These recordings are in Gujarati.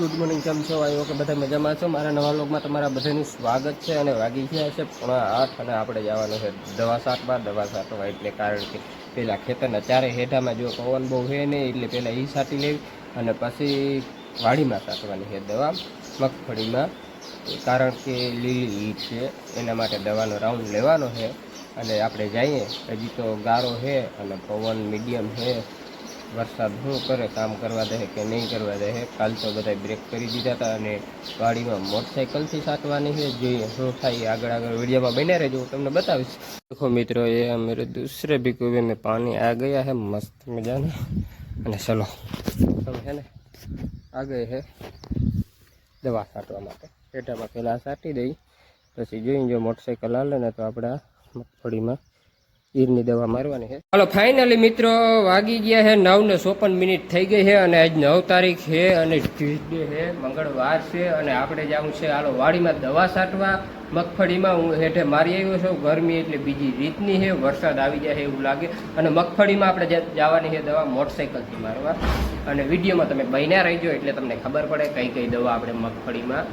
ગુડ મોર્નિંગ, કેમ છો? આવ્યો કે બધા મજામાં છો. મારા નવા લોકમાં તમારા બધાનું સ્વાગત છે અને વાગી ગયા છે પણ આઠ અને આપણે જવાનું છે દવા સાતમાં. દવા સાટવા એટલે કારણ કે પહેલાં ખેતરના ચારે હેઠામાં જો પવન બહુ છે નહીં એટલે પહેલાં એ સાટી લેવી અને પછી વાડીમાં સાટવાની છે દવા, મગફળીમાં. કારણ કે લીલી ઈટ છે, એના માટે દવાનો રાઉન્ડ લેવાનો છે. અને આપણે જઈએ, હજી તો ગારો છે અને પવન મીડિયમ છે. વરસાદ શું કરે, કામ કરવા દે કે નહીં કરવા દે. કાલ તો બધા બ્રેક કરી દીધા હતા અને ગાડીમાં મોટરસાઇકલથી સાટવાની છે. જોઈએ શું થાય આગળ આગળ વિડીયોમાં બને રહેજો. હું તમને બતાવીશ. દેખો મિત્રો, એ અમે દૂસરે બી કુએ પાણી આ ગયા હે મસ્ત મજાને. અને ચલો તમે છે ને આ ગયે હે દવા સાટવા માટે. પેટામાં પહેલાં સાટી દઈ, પછી જોઈને જો મોટરસાઇકલ હાલે ને તો આપણા મગફળીમાં ઈરની દવા મારવાની છે. હાલો ફાઇનલી મિત્રો, વાગી ગયા છે નવ ને ચોપન મિનિટ થઈ ગઈ છે અને આજ નવ તારીખ છે અને ટ્યુઝડે છે, મંગળવાર છે અને આપણે જવું છે હાલો, વાડીમાં દવા છાંટવા મગફળીમાં હું હેઠે મારી આવ્યો છું. ગરમી એટલે બીજી રીતની છે, વરસાદ આવી જાય એવું લાગે. અને મગફળીમાં આપણે જવાની છે દવા મોટરસાઇકલથી મારવા. અને વિડીયોમાં તમે બન્યા રહીજો એટલે તમને ખબર પડે કઈ કઈ દવા આપણે મગફળીમાં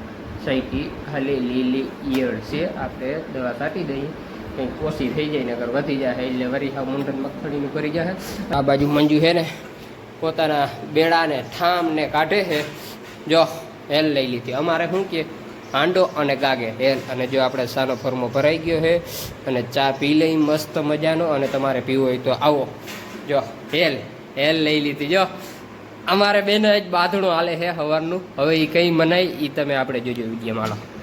સૈટી ખાલી લીલી ઈયળ છે, આપણે દવા છાંટી દઈએ. કંઈક ઓછી થઈ જાય નગર વધી જાય એટલે વરી હા મુંડન મગફળીનું કરી જાય આ બાજુ મંજુ છે ને, પોતાના બેડાને ઠામને કાઢે છે. જો, હેલ લઈ લીધી. અમારે શું કે, હાંડો અને ગાગે, હેલ. અને જો આપણે સાનો ફરમો ભરાઈ ગયો છે અને ચા પી લઈ મસ્ત મજાનો અને તમારે પીવો હોય તો આવો. જો, હેલ હેલ લઈ લીધી. જો, અમારે બેને જ બાંધણું હાલે છે સવારનું હવે એ કંઈ મનાય એ તમે આપણે જોજો વિડીયોમાં હાલો.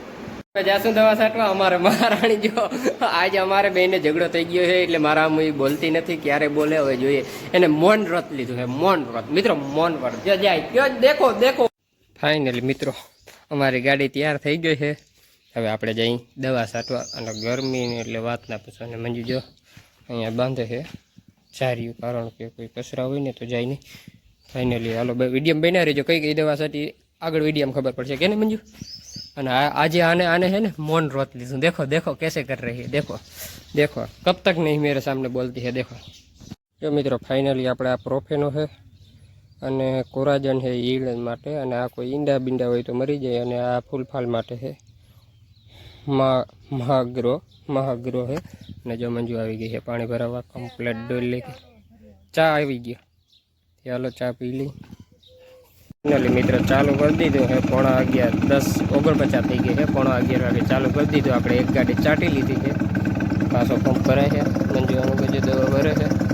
જાશું દવા છાંટવા? અમારે મહારાણી જો, આજે અમારે બેને ઝઘડો થઈ ગયો છે, એટલે મારા હું બોલતી નથી, ક્યારે બોલે હવે જોઈએ. એને મૌન વ્રત લીધું છે, મૌન વ્રત. મિત્રો, મૌન વ્રત. જો જાય, જો દેખો દેખો. ફાઇનલી મિત્રો, અમારી ગાડી તૈયાર થઈ ગઈ છે. હવે આપણે જઈ દવા છાંટવા અને ગરમીની એટલે વાત ના પૂછો. અને મંજુ જો અહીંયા બાંધે છે ચાર્યું કારણ કે કોઈ કચરા હોય ને તો જાય નહીં. ફાઇનલી હાલો વિડીયમ બનાવી રહેજો. કઈ કઈ દવા છાંટી, આગળ વિડીયમ ખબર પડશે. કે ને મંજુ? અને આ- આજે આને આને है ना मौन रोत લીધું देखो देखो कैसे कर रही है देखो देखो कब तक नहीं मेरे सामने बोलती है देखो જો મિત્રો ફાઇનલી આપણે આ પ્રોફેનો છે અને કોરાજન છે ઈળ માટે અને આ કોઈ ઈંડા બિંડા હોય તો મરી જાય અને આ ફૂલફાલ માટે છે મા મહાગ્રો મહાગ્રો છે અને જો મંજુ આવી ગઈ છે પાણી ભરાવવા કમ્પ્લેટ ડોલ લઈ ગઈ ચા આવી ગયો ચાલો ચા પી લઈ ફાઇનલી મિત્રો, ચાલુ કરી દીધું છે પોણા અગિયાર, દસ, ઓગણપચાસ થઈ ગઈ છે. પોણા અગિયાર વાગે ચાલુ કરી દીધું. આપણે એક ગાડી ચાટી લીધી છે. પાછો પંપ ભરાય છે. મંજુ અમુક જે દવા ભરે છે.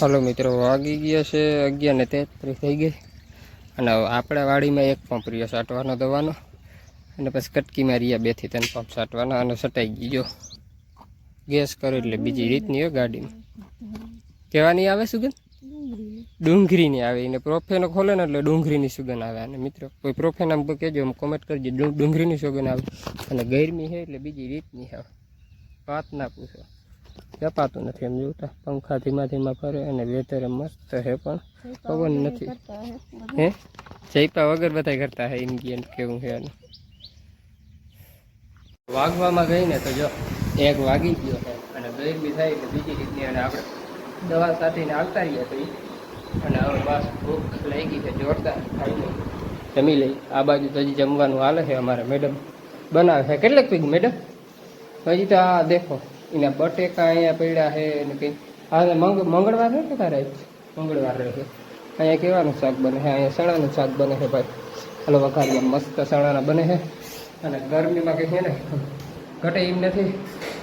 હાલો મિત્રો, વાગી ગયા છે અગિયાર ને તેત્રીસ થઈ ગઈ. અને આપણા વાડીમાં એક પંપ રહ્યો સાટવાનો દવાનો. અને પછી કટકીમાં રહ્યા બેથી ત્રણ પંપ સાટવાના અને સટાઈ ગયો ગેસ કરો એટલે બીજી રીતની હોય ગાડીમાં. કહેવાની આવે સુગંધ? ડુંગળીની આવે. એને પ્રોફેનો ખોલે ને એટલે ડુંગળીની સુગંધ આવે. અને મિત્રો, કોઈ પ્રોફેન આમ કહેજો કોમેન્ટ કરજો. ડુંગળીની સુગંધ આવે. અને ગરમી છે એટલે બીજી રીતની આવે. વાત ના પૂછો. જપાતું નથી એમ જોતા. પંખા ધીમા ધીમા ફરે અને વેધર મસ્ત છે પણ પવન નથી. હે જયપા વગર બધા કરતા હે ઇન્ડિયન કેવું છે એનું વાગવામાં ગઈ ને તો જો એક વાગી ગયો છે અને ગરમી થાય એટલે બીજી રીતની અને આપણે દવા સાથેને આવતા રહીએ તો અને હવે બસ ભૂખ લઈ ગઈ છે જોરદાર ખાઈ લઈ જમી લઈ આ બાજુ તો હજી જમવાનું હાલે છે અમારે મેડમ. બનાવે છે. કેટલેક પીક મેડમ? હજી તો આ દેખો. એના બટેકા અહીંયા પડ્યા છે ને કંઈ. હા મંગ, મંગળવાર રહે કે તારે મંગળવાર રહે અહીંયા કેવાનું શાક બને છે? અહીંયા સણાનું શાક બને છે ભાઈ. હલો, વઘારીએ મસ્ત સણાના બને છે. અને ગરમીમાં કંઈ છે ને, ઘટે એમ નથી.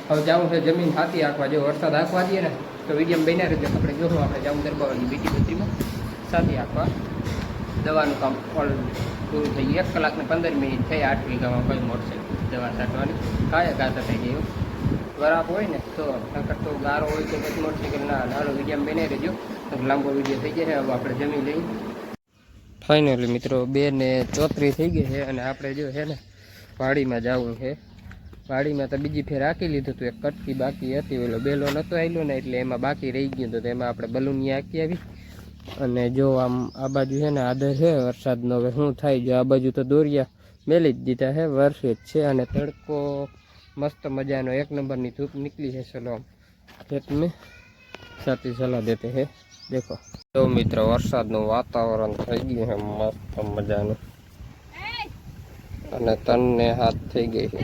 હવે જવું છે જમીન હાથી આંકવા. જો વરસાદ આંકવા દઈએ ને, તો વિડીયમ બન્યા રહેજો. આપણે જોશું, આપણે જાવું દરબારની બીજી બત્રીમાં સાથી આંકવા. દવાનું કામ ઓલ પૂરું થઈ ગયું. એક કલાક ને પંદર મિનિટ થઈ, આઠ વીઘામાં કોઈ મોટરસાઇકલ દવા છાંટવાની. કાયા કાતા થઈ ગયું વરાપ હોય ને, તો નકર તો ગારો હોય તો પછી મોટરસાઇકલ ના, નાનો વીડિયો બને રહેજો. લાંબો વીડિયો થઈ જાય હવે આપણે જમી લઈ ફાઇનલી મિત્રો, બે ને ચોત્રીસ થઈ ગઈ છે અને આપણે જો છે ને, વાડીમાં જવું છે. વાડીમાં તો બીજી ફેર રાખી લીધું હતું એક કટકી બાકી હતી, ઓલો બેલો નહોતો આવેલો ને, એટલે એમાં બાકી રહી ગયું હતું, તો એમાં આપણે બલૂની આંકી આવી. અને જો આમ આ બાજુ છે ને, આદર છે, વરસાદનો, હવે શું થાય, જો આ બાજુ તો દોરિયા મેલી જ દીધા છે વર્ષે જ છે, અને તડકો મસ્ત મજાનો એક નંબરની ધૂપ નીકળી છે ચલો આમ ખેત મેં સાથી સલાહ દેતે હે. દેખો. તો મિત્રો, વરસાદનું વાતાવરણ થઈ ગયું છે. મસ્ત મજાનું. અને તનને હાથ થઈ ગઈ છે.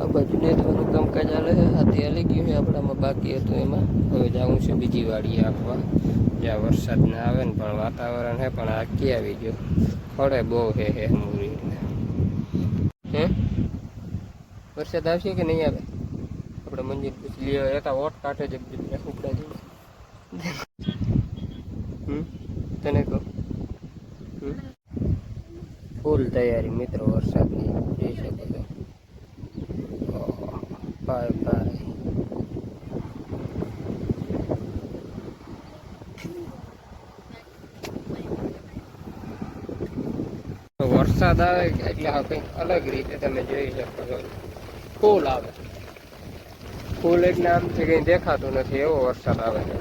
આ બાજુ નેટવાનું કામકાજ ચાલે છે. હાથી હાલી ગયું છે આપણામાં. બાકી હતું એમાં. હવે જવું છે બીજી વાડીએ આપવા જ્યાં વરસાદ ના આવે ને પણ વાતાવરણ છે, પણ આખી આવી ગયું. ખડે બહુ હે હે, મૂરી. એટલે હે? વરસાદ આવશે કે નહીં આવે? આપણે મંદિર પૂછી લઈએ. એટા ઓટ કાઢે બીજા ઉપડા જેવું તને કહો? ફૂલ તૈયારી મિત્રો વરસાદની જોઈ શકો છો બાય બાય વરસાદ આવે એટલે આ કંઈક અલગ રીતે તમે જોઈ શકો છો. ફૂલ આવે. ફૂલ એટલે આમથી કંઈ દેખાતું નથી, એવો વરસાદ આવે. છે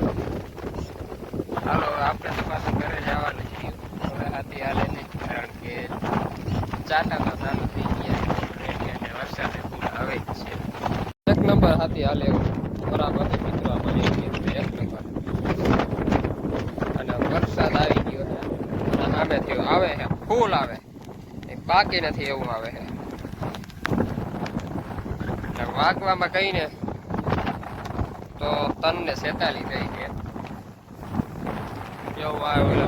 હાલો, આપણે તો પાછું ઘરે જવાનું છે હવે હાથી હાલે નહીં કારણ કે ચાટા તો ચાલુ ગયા વરસાદ ફૂલ આવે જ છે. એક નંબર હાથી હાલે. બરાબર છે મિત્રો આપણે એક નંબર અને વરસાદ આવી ગયો છે અને સામે થયું આવે છે ફૂલ આવે એ નથી એવું આવે છે. વાગવામાં કહીને તો તનને સેતાલી થઈ છે.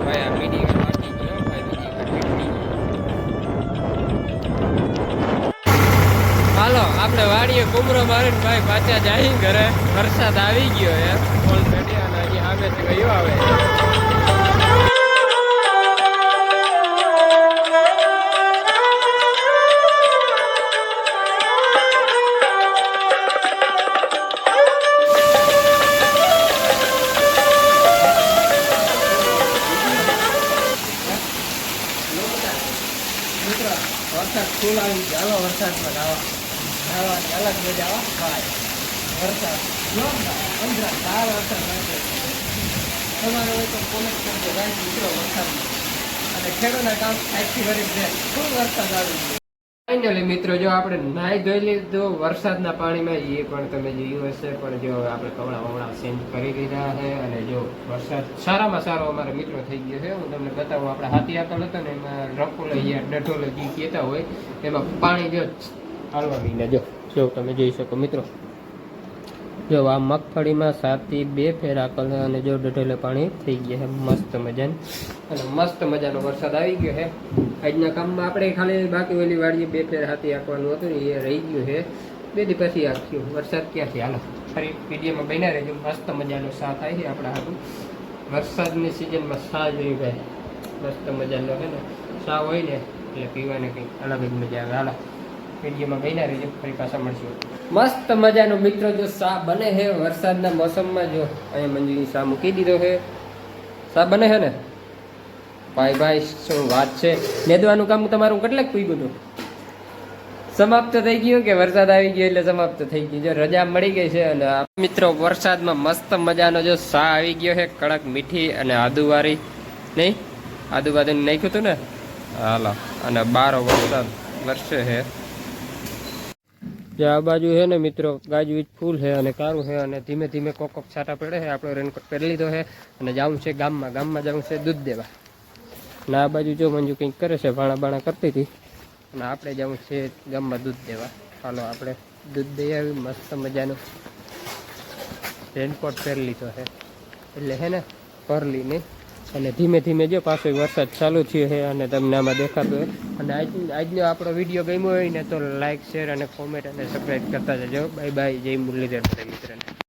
ભાઈ, આ ગયો હાલો, આપણે વાડીએ કુમરો મારીને ભાઈ પાછા જાય ઘરે. વરસાદ આવી ગયો હે ઓલરેડી અને હજી સામેથી ગયો આવે ફૂલ આવી ચાલો વરસાદમાં નાવા. નાવાની અલગ મજા આવે ભાઈ, વરસાદ. અંધરા સારો વરસાદ લાગે તમારે હોય તો કોલેજ કરજો ભાઈ મિત્રો વરસાદમાં. અને ખેડૂતના કામ આજથી ભરી જાય. ફૂલ વરસાદ આવી ગયો ફાઇનલી મિત્રો, જો આપણે નાહી ધોઈ લીધું વરસાદના પાણીમાં એ પણ તમે જોયું હશે, પણ જો આપણે કવડા વવડા ચેન્જ કરી દીધા છે, અને જો વરસાદ સારામાં સારો અમારે મિત્રો થઈ ગયો છે, હું તમને બતાવું, આપણે હાથી આકલ હતો ને, એમાં રફુલ યા ડઢોલ જે કહેતા હોય, એમાં પાણી જો હાલવા જો જો તમે જોઈ શકો, મિત્રો. જો આ મગફળીમાં સાતથી બે ફેર આકલ અને જો ડઢોલે પાણી થઈ ગયા છે, મસ્ત મજાનું. અને મસ્ત મજાનો વરસાદ આવી ગયો છે. આજના કામમાં આપણે ખાલી બાકી ઓલી વાડીએ બે ફેર હાથી આંકવાનું હતું ને, એ રહી ગયું છે. બે દી પછી આખ્યું વરસાદ ક્યાંથી હાલો? ફરી વિડીયોમાં બન્યા રહેજો. મસ્ત મજાનો સા થાય છે આપણા હાથું. વરસાદની સિઝનમાં સા જોઈ ભાઈ મસ્ત મજાનો છે ને સા હોય ને, એટલે પીવાને કંઈક અલગ જ મજા આવે. હાલો, વિડીયોમાં બન્યા રહેજો. ફરી પાછા મળશું. મસ્ત મજાનો મિત્રો, જો સા બને છે વરસાદના મોસમમાં, જો અહીંયા મંજુની સા મૂકી દીધો છે. સા બને છે ને? ભાઈ ભાઈ, શું વાત છે? નેદવાનું કામ તમારું કેટલાક પૂગ્યું હતું? સમાપ્ત થઈ ગયું કે વરસાદ આવી ગયો એટલે સમાપ્ત થઈ ગયું? જો રજા મળી ગઈ છે અને મિત્રો વરસાદમાં મસ્ત મજાનો જો સા આવી ગયો છે, કડક મીઠી અને આદુવાળી નહીં? આદુ બાદુ નાખ્યું હતું ને? હાલો, અને બારો વરસાદ વરસે છે. જે આ બાજુ છે ને મિત્રો, ગાજવીજ ફૂલ છે અને કારું છે અને ધીમે ધીમે કોક કોક છાંટા પડે છે. આપણો રેનકોટ પહેરી લીધો છે અને જવું છે ગામમાં. ગામમાં જવું છે દૂધ દેવા અને આ બાજુ જો મંજુ કંઈક કરે છે, ભાણા બાણા કરતી હતી. અને આપણે જવું છે ગામમાં દૂધ દેવા. ચાલો આપણે દૂધ દઈ આવી, મસ્ત મજાનું. રેનકોટ પહેરી લીધો છે. એટલે હે ને, પરલી નહીં અને ધીમે ધીમે જો પાછો વરસાદ ચાલુ થયો છે અને તમને આમાં દેખાતું હોય. અને આજ, આજનો આપણો વીડિયો ગમ્યો હોય ને તો લાઇક શેર અને કોમેન્ટ અને સબસ્ક્રાઈબ કરતા જજો. બાય બાય, જય મુરલીધર મિત્રને.